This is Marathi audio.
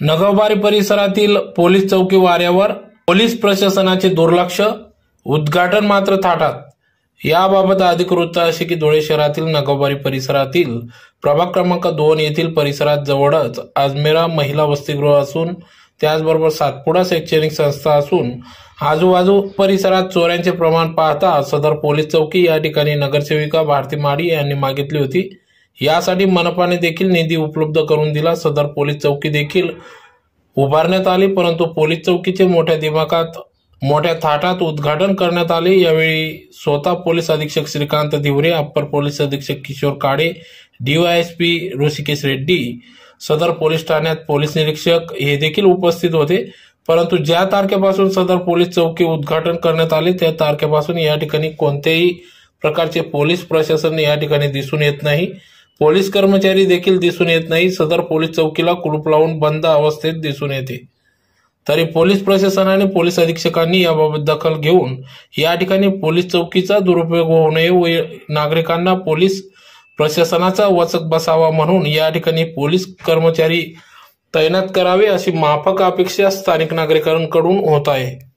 नगवबारी परिसरातील पोलीस चौकी वाऱ्यावर पोलीस प्रशासनाचे दुर्लक्ष उद्घाटन मात्र थाटात. याबाबत अधिक वृत्त असे की धुळे शहरातील नगवबारी परिसरातील प्रभाग क्रमांक दोन येथील परिसरात जवळच आजमेरा महिला वसतिगृह असून त्याचबरोबर सातपुडा शैक्षणिक संस्था असून आजूबाजू परिसरात चोऱ्यांचे प्रमाण पाहता सदर पोलीस चौकी या ठिकाणी नगरसेविका भारती माडी यांनी मागितली होती. यासाठी मनपाने देखील निधी उपलब्ध करून दिला. सदर पोलीस चौकी देखील उभारण्यात आली परंतु पोलीस चौकीचे मोठ्या दिमागात मोठ्या थाटात उद्घाटन करण्यात आले. यावेळी स्वतः पोलीस अधीक्षक श्रीकांत दिवरे अप्पर पोलीस अधीक्षक किशोर काळे डीवायएसपी ऋषिकेश रेड्डी सदर पोलीस ठाण्यात पोलीस निरीक्षक हे देखील उपस्थित होते. परंतु ज्या तारखेपासून सदर पोलीस चौकी उद्घाटन करण्यात आले त्या तारखेपासून या ठिकाणी कोणत्याही प्रकारचे पोलीस प्रशासन या ठिकाणी दिसून येत नाही. पोलीस कर्मचारी देखील दिसून येत नाही. सदर पोलीस चौकीला कुलूप लावून बंद अवस्थेत दिसून येते. तरी पोलीस प्रशासनाने पोलीस अधीक्षकांनी याबाबत दखल घेऊन या ठिकाणी पोलीस चौकीचा दुरुपयोग होऊ नये व नागरिकांना पोलीस प्रशासनाचा वचक बसावा म्हणून या ठिकाणी पोलीस कर्मचारी तैनात करावे अशी माफक अपेक्षा स्थानिक नागरिकांकडून होत आहे.